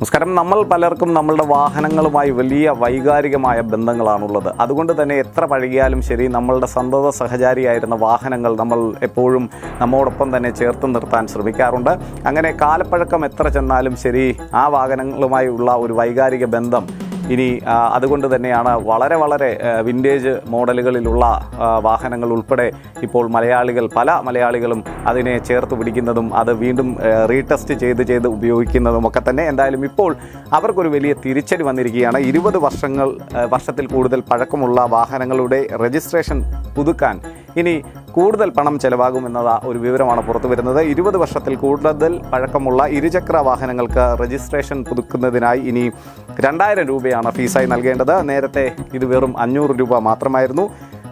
നമസ്കാരം. നമ്മൾ പലർക്കും നമ്മളുടെ വാഹനങ്ങളുമായി വലിയ വൈകാരികമായ ബന്ധങ്ങളാണുള്ളത്. അതുകൊണ്ട് തന്നെ എത്ര പഴകിയാലും ശരി നമ്മളുടെ സന്തത സഹചാരിയായിരുന്ന വാഹനങ്ങൾ നമ്മൾ എപ്പോഴും നമ്മോടൊപ്പം തന്നെ ചേർത്ത് നിർത്താൻ ശ്രമിക്കാറുണ്ട്. അങ്ങനെ കാലപ്പഴക്കം എത്ര ചെന്നാലും ശരി ആ വാഹനങ്ങളുമായി ഉള്ള ഒരു വൈകാരിക ബന്ധം ഇനി അതുകൊണ്ട് തന്നെയാണ് വളരെ വളരെ വിന്റേജ് മോഡലുകളിലുള്ള വാഹനങ്ങൾ ഉൾപ്പെടെ ഇപ്പോൾ മലയാളികൾ പല മലയാളികളും അതിനെ ചേർത്ത് പിടിക്കുന്നതും അത് വീണ്ടും റീടെസ്റ്റ് ചെയ്ത് ചെയ്ത് ഉപയോഗിക്കുന്നതും ഒക്കെ തന്നെ എന്തായാലും ഇപ്പോൾ അവർക്കൊരു വലിയ തിരിച്ചടി വന്നിരിക്കുകയാണ്. ഇരുപത് വർഷങ്ങൾ വർഷത്തിൽ കൂടുതൽ പഴക്കമുള്ള വാഹനങ്ങളുടെ രജിസ്ട്രേഷൻ പുതുക്കാൻ ഇനി കൂടുതൽ പണം ചെലവാകുമെന്നത് ഒരു വിവരമാണ് പുറത്തു വരുന്നത്. ഇരുപത് വർഷത്തിൽ കൂടുതൽ പഴക്കമുള്ള ഇരുചക്ര വാഹനങ്ങൾക്ക് രജിസ്ട്രേഷൻ പുതുക്കുന്നതിനായി ഇനി രണ്ടായിരം രൂപയാണ് ഫീസായി നൽകേണ്ടത്. നേരത്തെ ഇത് വെറും അഞ്ഞൂറ് രൂപ മാത്രമായിരുന്നു.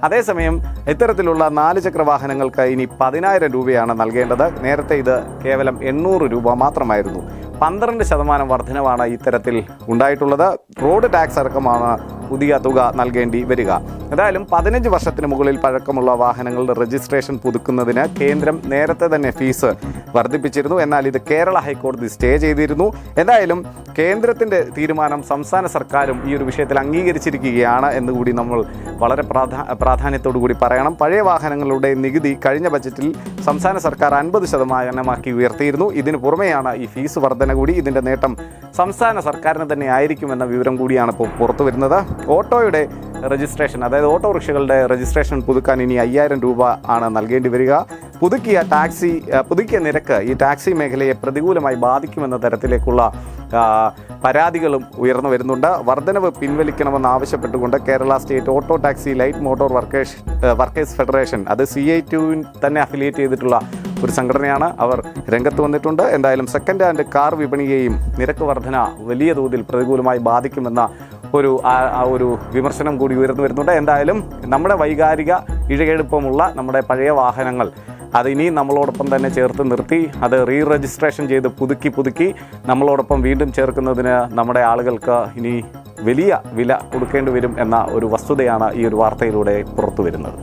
അതേസമയം ഇത്തരത്തിലുള്ള നാല് ചക്ര വാഹനങ്ങൾക്ക് ഇനി പതിനായിരം രൂപയാണ് നൽകേണ്ടത്. നേരത്തെ ഇത് കേവലം എണ്ണൂറ് രൂപ മാത്രമായിരുന്നു. പന്ത്രണ്ട് ശതമാനം വർധനവാണ് ഇത്തരത്തിൽ ഉണ്ടായിട്ടുള്ളത്. റോഡ് ടാക്സ് അടക്കമാണ് പുതിയ തുക നൽകേണ്ടി വരിക. എന്തായാലും പതിനഞ്ച് വർഷത്തിന് മുകളിൽ പഴക്കമുള്ള വാഹനങ്ങളുടെ രജിസ്ട്രേഷൻ പുതുക്കുന്നതിന് കേന്ദ്രം നേരത്തെ തന്നെ ഫീസ് വർദ്ധിപ്പിച്ചിരുന്നു. എന്നാൽ ഇത് കേരള ഹൈക്കോടതി സ്റ്റേ ചെയ്തിരുന്നു. എന്തായാലും കേന്ദ്രത്തിന്റെ തീരുമാനം സംസ്ഥാന സർക്കാരും ഈ ഒരു വിഷയത്തിൽ അംഗീകരിച്ചിരിക്കുകയാണ് എന്നുകൂടി നമ്മൾ വളരെ പ്രാധാ പ്രാധാന്യത്തോടു കൂടി പറയണം. പഴയ വാഹനങ്ങളുടെ നികുതി കഴിഞ്ഞ ബജറ്റിൽ സംസ്ഥാന സർക്കാർ അൻപത് ശതമാനമാക്കി ഉയർത്തിയിരുന്നു. ഇതിനു പുറമെയാണ് ഈ ഫീസ് വർധന കൂടി ഇതിന്റെ നേട്ടം സംസ്ഥാന സർക്കാരിന് തന്നെ ആയിരിക്കുമെന്ന വിവരം കൂടിയാണ് ഇപ്പോൾ പുറത്തു വരുന്നത്. ഓട്ടോയുടെ രജിസ്ട്രേഷൻ അതായത് ഓട്ടോറിക്ഷകളുടെ രജിസ്ട്രേഷൻ പുതുക്കാൻ ഇനി അയ്യായിരം രൂപ ആണ് നൽകേണ്ടി വരിക. പുതുക്കിയ ടാക്സി പുതുക്കിയ നിരക്ക് ഈ ടാക്സി മേഖലയെ പ്രതികൂലമായി ബാധിക്കുമെന്ന തരത്തിലേക്കുള്ള പരാതികളും ഉയർന്നു വരുന്നുണ്ട്. വർധനവ് പിൻവലിക്കണമെന്ന് ആവശ്യപ്പെട്ടുകൊണ്ട് Kerala state auto taxi light motor workers workers federation അത് സി ഐ ടുവിൻ തന്നെ അഫിലിയേറ്റ് ചെയ്തിട്ടുള്ള ഒരു സംഘടനയാണ് അവർ. രംഗത്ത് വന്നിട്ടുണ്ട്. എന്തായാലും സെക്കൻഡ് ഹാൻഡ് കാർ വിപണിയെയും നിരക്ക് വർധന വലിയ തോതിൽ പ്രതികൂലമായി ബാധിക്കുമെന്ന ഒരു ഒരു വിമർശനം കൂടി ഉയർന്നു വരുന്നുണ്ട്. എന്തായാലും നമ്മുടെ വൈകാരിക ഇഴയെടുപ്പമുള്ള നമ്മുടെ പഴയ വാഹനങ്ങൾ അത് ഇനി നമ്മളോടൊപ്പം തന്നെ ചേർത്ത് നിർത്തി അത് റീ രജിസ്ട്രേഷൻ ചെയ്ത് പുതുക്കി പുതുക്കി നമ്മളോടൊപ്പം വീണ്ടും ചേർക്കുന്നതിന് നമ്മുടെ ആളുകൾക്ക് ഇനി വലിയ വില കൊടുക്കേണ്ടി വരും എന്ന ഒരു വസ്തുതയാണ് ഈ ഒരു വാർത്തയിലൂടെ പുറത്തു വരുന്നത്